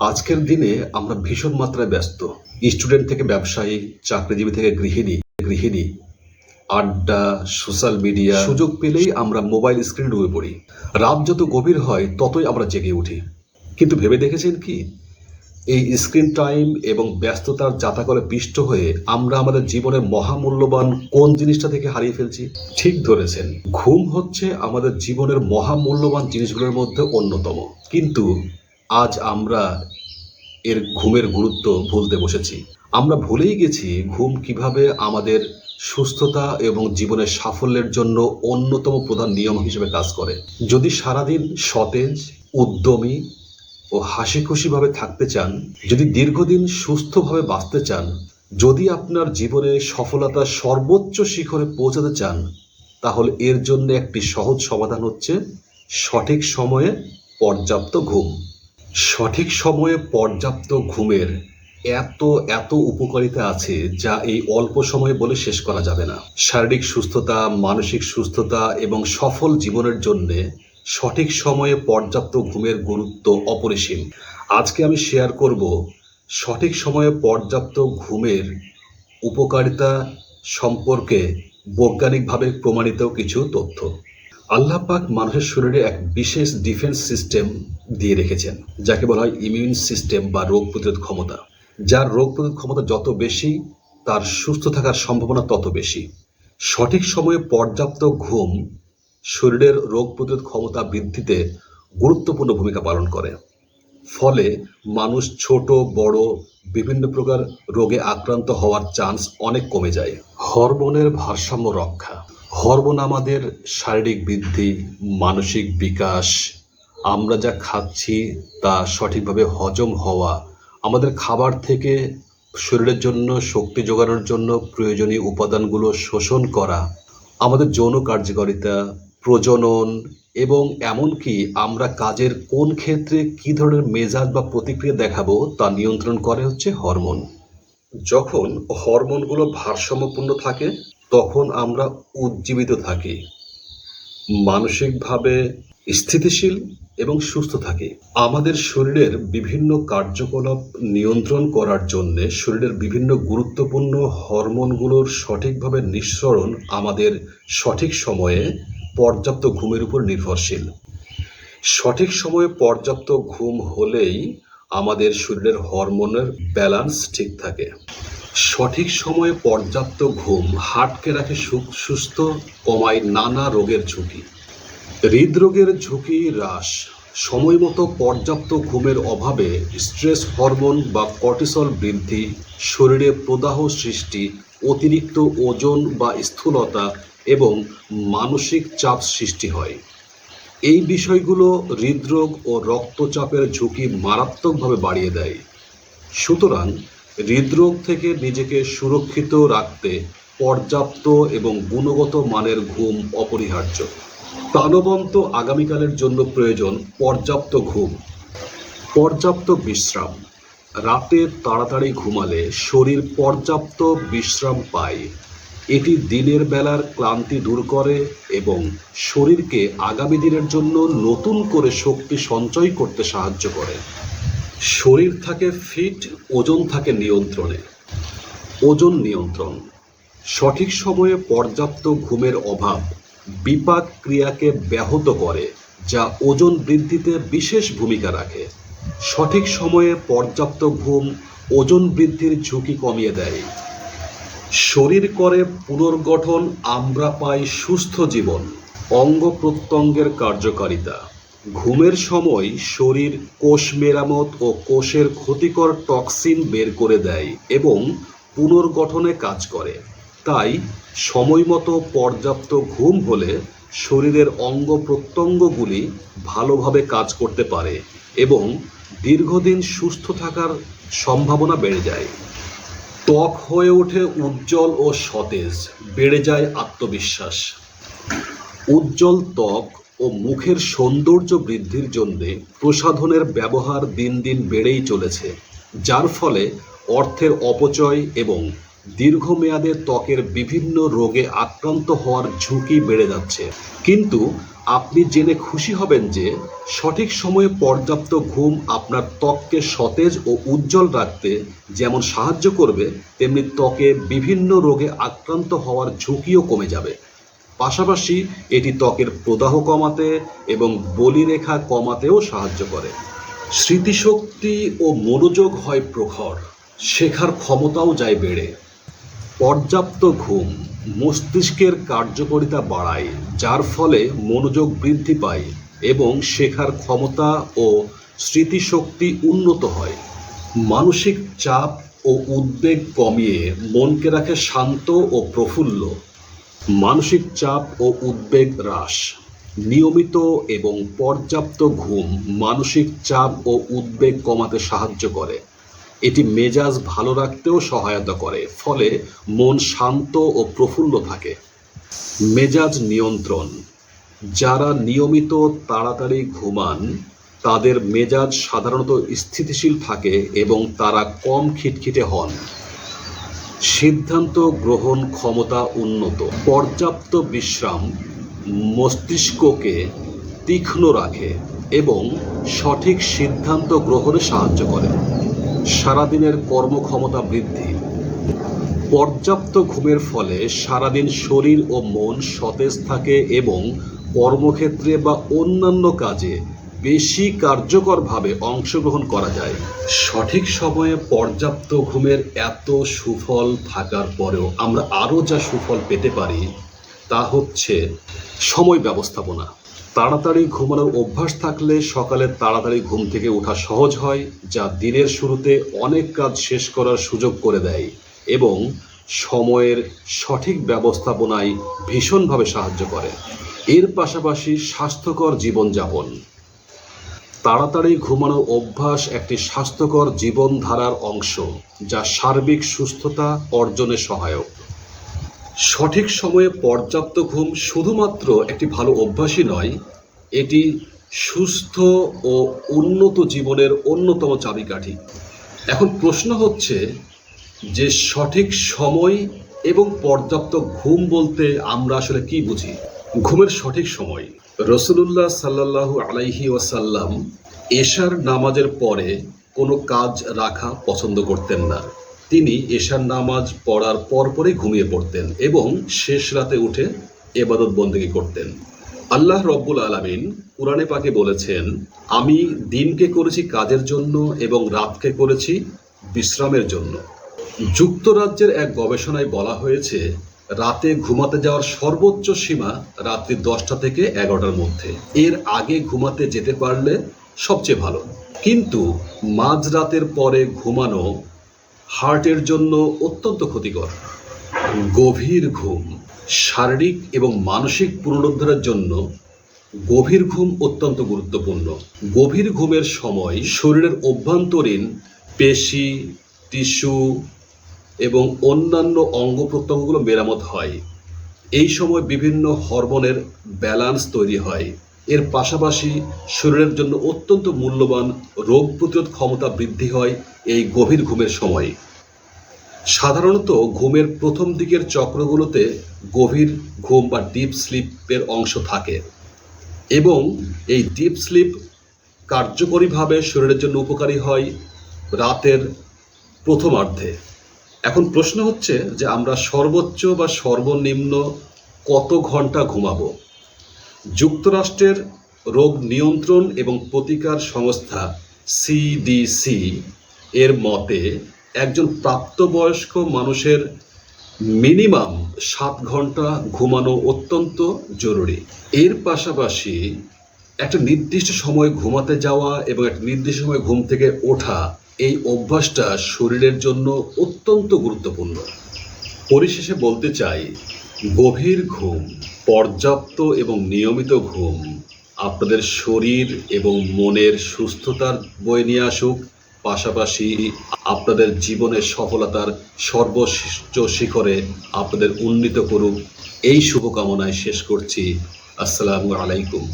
আজকের দিনে আমরা ভীষণ মাত্রায় ব্যস্ত। স্টুডেন্ট থেকে ব্যবসায়ী, চাকরিজীবী থেকে গৃহিণী গৃহিণী, আড্ডা, সোশ্যাল মিডিয়া, সুযোগ পেলেই আমরা মোবাইল স্ক্রিন ডুবে পড়ি। রাত যত গভীর হয়, ততই আমরা জেগে উঠি। কিন্তু ভেবে দেখেছেন কি? এই স্ক্রিন টাইম এবং ব্যস্ততার জাতাকলে পিষ্ট হয়ে আমরা আমাদের জীবনের মহামূল্যবান কোন জিনিসটা থেকে হারিয়ে ফেলছি? ঠিক ধরেছেন। ঘুম হচ্ছে আমাদের জীবনের মহামূল্যবান জিনিসগুলোর মধ্যে অন্যতম। কিন্তু আজ আমরা এর ঘুমের গুরুত্ব ভুলতে বসেছি। আমরা ভুলেই গেছি ঘুম কীভাবে আমাদের সুস্থতা এবং জীবনের সাফল্যের জন্য অন্যতম প্রধান নিয়ম হিসেবে কাজ করে। যদি সারাদিন সতেজ, উদ্যমী ও হাসি খুশিভাবে থাকতে চান, যদি দীর্ঘদিন সুস্থভাবে বাঁচতে চান, যদি আপনার জীবনে সফলতার সর্বোচ্চ শিখরে পৌঁছাতে চান, তাহলে এর জন্য একটি সহজ সমাধান হচ্ছে সঠিক সময়ে পর্যাপ্ত ঘুম। সঠিক সময়ে পর্যাপ্ত ঘুমের এত এত উপকারিতা আছে যা এই অল্প সময়ে বলে শেষ করা যাবে না। শারীরিক সুস্থতা, মানসিক সুস্থতা এবং সফল জীবনের জন্য সঠিক সময়ে পর্যাপ্ত ঘুমের গুরুত্ব অপরিসীম। আজকে আমি শেয়ার করব সঠিক সময়ে পর্যাপ্ত ঘুমের উপকারিতা সম্পর্কে বৈজ্ঞানিকভাবে প্রমাণিত কিছু তথ্য। আল্লাহ পাক মানুষের শরীরে এক বিশেষ ডিফেন্স সিস্টেম দিয়ে রেখেছেন, যাকে বলা হয় ইমিউন সিস্টেম বা রোগ প্রতিরোধ ক্ষমতা। যার রোগ প্রতিরোধ ক্ষমতা যত বেশি, তার সুস্থ থাকার সম্ভাবনা তত বেশি। সঠিক সময়ে পর্যাপ্ত ঘুম শরীরের রোগ প্রতিরোধ ক্ষমতা বৃদ্ধিতে গুরুত্বপূর্ণ ভূমিকা পালন করে। ফলে মানুষ ছোট, বড়, বিভিন্ন প্রকার রোগে আক্রান্ত হওয়ার চান্স অনেক কমে যায়। হরমোনের ভারসাম্য রক্ষা। হরমোন আমাদের শারীরিক বৃদ্ধি, মানসিক বিকাশ, আমরা যা খাচ্ছি তা সঠিকভাবে হজম হওয়া, আমাদের খাবার থেকে শরীরের জন্য শক্তি যোগানোর জন্য প্রয়োজনীয় উপাদানগুলো শোষণ করা, আমাদের যৌন কার্যকারিতা, প্রজনন এবং এমনকি আমরা কাজের কোন ক্ষেত্রে কী ধরনের মেজাজ বা প্রতিক্রিয়া দেখাবো তা নিয়ন্ত্রণ করে হচ্ছে হরমোন। যখন হরমোনগুলো ভারসাম্যপূর্ণ থাকে তখন আমরা উজ্জীবিত থাকি, মানসিকভাবে স্থিতিশীল এবং সুস্থ থাকি। আমাদের শরীরের বিভিন্ন কার্যকলাপ নিয়ন্ত্রণ করার জন্য শরীরের বিভিন্ন গুরুত্বপূর্ণ হরমোনগুলোর সঠিকভাবে নিঃসরণ আমাদের সঠিক সময়ে পর্যাপ্ত ঘুমের উপর নির্ভরশীল। সঠিক সময়ে পর্যাপ্ত ঘুম হলেই আমাদের শরীরের হরমোনের ব্যালান্স ঠিক থাকে। সঠিক সময়ে পর্যাপ্ত ঘুম হার্টকে রাখে সুস্থ, কমায় নানা রোগের ঝুঁকি। হৃদরোগের ঝুঁকি হ্রাস। সময় মতো পর্যাপ্ত ঘুমের অভাবে স্ট্রেস হরমোন বা কর্টিসল বৃদ্ধি, শরীরে প্রদাহ সৃষ্টি, অতিরিক্ত ওজন বা স্থূলতা এবং মানসিক চাপ সৃষ্টি হয়। এই বিষয়গুলো হৃদরোগ ও রক্তচাপের ঝুঁকি মারাত্মকভাবে বাড়িয়ে দেয়। সুতরাং হৃদরোগ থেকে নিজেকে সুরক্ষিত রাখতে পর্যাপ্ত এবং গুণগত মানের ঘুম অপরিহার্য। প্রাণবন্ত আগামীকালের জন্য প্রয়োজন পর্যাপ্ত ঘুম, পর্যাপ্ত বিশ্রাম। রাতে তাড়াতাড়ি ঘুমালে শরীর পর্যাপ্ত বিশ্রাম পায়। এটি দিনের বেলার ক্লান্তি দূর করে এবং শরীরকে আগামী দিনের জন্য নতুন করে শক্তি সঞ্চয় করতে সাহায্য করে। শরীর থাকে ফিট ওজন থাকে নিয়ন্ত্রণে। ওজন নিয়ন্ত্রণ। সঠিক সময়ে পর্যাপ্ত ঘুমের অভাব বিপাক ক্রিয়াকে ব্যাহত করে, যা ওজন বৃদ্ধিতে বিশেষ ভূমিকা রাখে। সঠিক সময়ে পর্যাপ্ত ঘুম ওজন বৃদ্ধির ঝুঁকি কমিয়ে দেয়। শরীর করে পুনর্গঠন আমরা পাই সুস্থ জীবন, অঙ্গ প্রত্যঙ্গের কার্যকারিতা। ঘুমের সময় শরীর কোষ মেরামত ও কোষের ক্ষতিকর টক্সিন বের করে দেয় এবং পুনর্গঠনে কাজ করে। তাই সময়মতো পর্যাপ্ত ঘুম হলে শরীরের অঙ্গ প্রত্যঙ্গগুলি ভালোভাবে কাজ করতে পারে এবং দীর্ঘদিন সুস্থ থাকার সম্ভাবনা বেড়ে যায়। ত্বক হয়ে ওঠে উজ্জ্বল ও সতেজ, বেড়ে যায় আত্মবিশ্বাস। উজ্জ্বল ত্বক ও মুখের সৌন্দর্য বৃদ্ধির জন্য প্রসাধনের ব্যবহার দিন দিন বেড়েই চলেছে, যার ফলে অর্থের অপচয় এবং দীর্ঘমেয়াদে ত্বকের বিভিন্ন রোগে আক্রান্ত হওয়ার ঝুঁকি বেড়ে যাচ্ছে। কিন্তু আপনি জেনে খুশি হবেন যে সঠিক সময়ে পর্যাপ্ত ঘুম আপনার ত্বককে সতেজ ও উজ্জ্বল রাখতে যেমন সাহায্য করবে, তেমনি ত্বকে বিভিন্ন রোগে আক্রান্ত হওয়ার ঝুঁকিও কমে যাবে। পাশাপাশি এটি ত্বকের প্রদাহ কমাতে এবং বলিরেখা কমাতেও সাহায্য করে। স্মৃতিশক্তি ও মনোযোগ হয় প্রখর, শেখার ক্ষমতাও যায় বেড়ে। পর্যাপ্ত ঘুম, মস্তিষ্কের কার্যকারিতা বাড়ায়, যার ফলে মনোযোগ বৃদ্ধি পায় এবং শেখার ক্ষমতা ও স্মৃতিশক্তি উন্নত হয়। মানসিক চাপ ও উদ্বেগ কমিয়ে মনকে রাখে শান্ত ও প্রফুল্ল। মানসিক চাপ ও উদ্বেগ হ্রাস, নিয়মিত এবং পর্যাপ্ত ঘুম মানসিক চাপ ও উদ্বেগ কমাতে সাহায্য করে। এটি মেজাজ ভালো রাখতেও সহায়তা করে, ফলে মন শান্ত ও প্রফুল্ল থাকে। মেজাজ নিয়ন্ত্রণ, যারা নিয়মিত তাড়াতাড়ি ঘুমান, তাদের মেজাজ সাধারণত স্থিতিশীল থাকে এবং তারা কম খিটখিটে হন। সিদ্ধান্ত গ্রহণ ক্ষমতা উন্নত। পর্যাপ্ত বিশ্রাম মস্তিষ্ককে তীক্ষ্ণ রাখে এবং সঠিক সিদ্ধান্ত গ্রহণে সাহায্য করে। সারাদিনের কর্মক্ষমতা বৃদ্ধি। পর্যাপ্ত ঘুমের ফলে সারাদিন শরীর ও মন সতেজ থাকে এবং কর্মক্ষেত্রে বা অন্যান্য কাজে বেশি কার্যকরভাবে অংশগ্রহণ করা যায়। সঠিক সময়ে পর্যাপ্ত ঘুমের এত সুফল থাকার পরেও আমরা আরও যা সুফল পেতে পারি, তা হচ্ছে সময় ব্যবস্থাপনা। তাড়াতাড়ি ঘুমানোর অভ্যাস থাকলে সকালে তাড়াতাড়ি ঘুম থেকে ওঠা সহজ হয়, যা দিনের শুরুতে অনেক কাজ শেষ করার সুযোগ করে দেয় এবং সময়ের সঠিক ব্যবস্থাপনায় ভীষণভাবে সাহায্য করে। এর পাশাপাশি স্বাস্থ্যকর জীবনযাপন। তাড়াতাড়ি ঘুমানোর অভ্যাস একটি স্বাস্থ্যকর জীবনধারার অংশ, যা সার্বিক সুস্থতা অর্জনে সহায়ক। সঠিক সময়ে পর্যাপ্ত ঘুম শুধুমাত্র একটি ভালো অভ্যাসই নয়, এটি সুস্থ ও উন্নত জীবনের অন্যতম চাবিকাঠি। এখন প্রশ্ন হচ্ছে যে সঠিক সময় এবং পর্যাপ্ত ঘুম বলতে আমরা আসলে কি বুঝি? ঘুমের সঠিক সময় রসুলুল্লাহ সাল্লাল্লাহু আলাইহি ওয়াসাল্লাম এশার নামাজের পরে কোনো কাজ রাখা পছন্দ করতেন না। তিনি এশার নামাজ পড়ার পরপরই ঘুমিয়ে পড়তেন এবং শেষ রাতে উঠে এবাদত বন্দেগী করতেন। আল্লাহ রব্বুল আলামিন কুরআনে পাকে বলেছেন, আমি দিনকে করেছি কাজের জন্য এবং রাতকে করেছি বিশ্রামের জন্য। যুক্তরাজ্যের এক গবেষণায় বলা হয়েছে রাতে ঘুমাতে যাওয়ার সর্বোচ্চ সীমা রাত্রি দশটা থেকে এগারোটার মধ্যে। এর আগে ঘুমাতে যেতে পারলে সবচেয়ে ভালো। কিন্তু মাঝরাতের পরে ঘুমানো হার্টের জন্য অত্যন্ত ক্ষতিকর। গভীর ঘুম, শারীরিক এবং মানসিক পুনরুদ্ধারের জন্য গভীর ঘুম অত্যন্ত গুরুত্বপূর্ণ। গভীর ঘুমের সময় শরীরের অভ্যন্তরীণ পেশি, টিস্যু এবং অন্যান্য অঙ্গ প্রত্যঙ্গগুলো মেরামত হয়। এই সময় বিভিন্ন হরমোনের ব্যালান্স তৈরি হয়। এর পাশাপাশি শরীরের জন্য অত্যন্ত মূল্যবান রোগ প্রতিরোধ ক্ষমতা বৃদ্ধি হয় এই গভীর ঘুমের সময়। সাধারণত ঘুমের প্রথম দিকের চক্রগুলোতে গভীর ঘুম বা ডিপ স্লিপের অংশ থাকে এবং এই ডিপ স্লিপ কার্যকরীভাবে শরীরের জন্য উপকারী হয় রাতের প্রথমার্ধে। এখন প্রশ্ন হচ্ছে যে আমরা সর্বোচ্চ বা সর্বনিম্ন কত ঘণ্টা ঘুমাবো? যুক্তরাষ্ট্রের রোগ নিয়ন্ত্রণ এবং প্রতিকার সংস্থা সিডিসি এর মতে, একজন প্রাপ্তবয়স্ক মানুষের মিনিমাম সাত ঘণ্টা ঘুমানো অত্যন্ত জরুরি। এর পাশাপাশি একটা নির্দিষ্ট সময় ঘুমাতে যাওয়া এবং একটা নির্দিষ্ট সময় ঘুম থেকে ওঠা এই অভ্যাসটা শরীরের জন্য অত্যন্ত গুরুত্বপূর্ণ। পরিশেষে বলতে চাই, গভীর ঘুম, পর্যাপ্ত এবং নিয়মিত ঘুম আপনাদের শরীর এবং মনের সুস্থতার বয়ে নিয়ে আসুক। পাশাপাশি আপনাদের জীবনের সফলতার সর্বোচ্চ শিখরে আপনাদের উন্নীত করুক। এই শুভকামনায় শেষ করছি। আসসালামু আলাইকুম।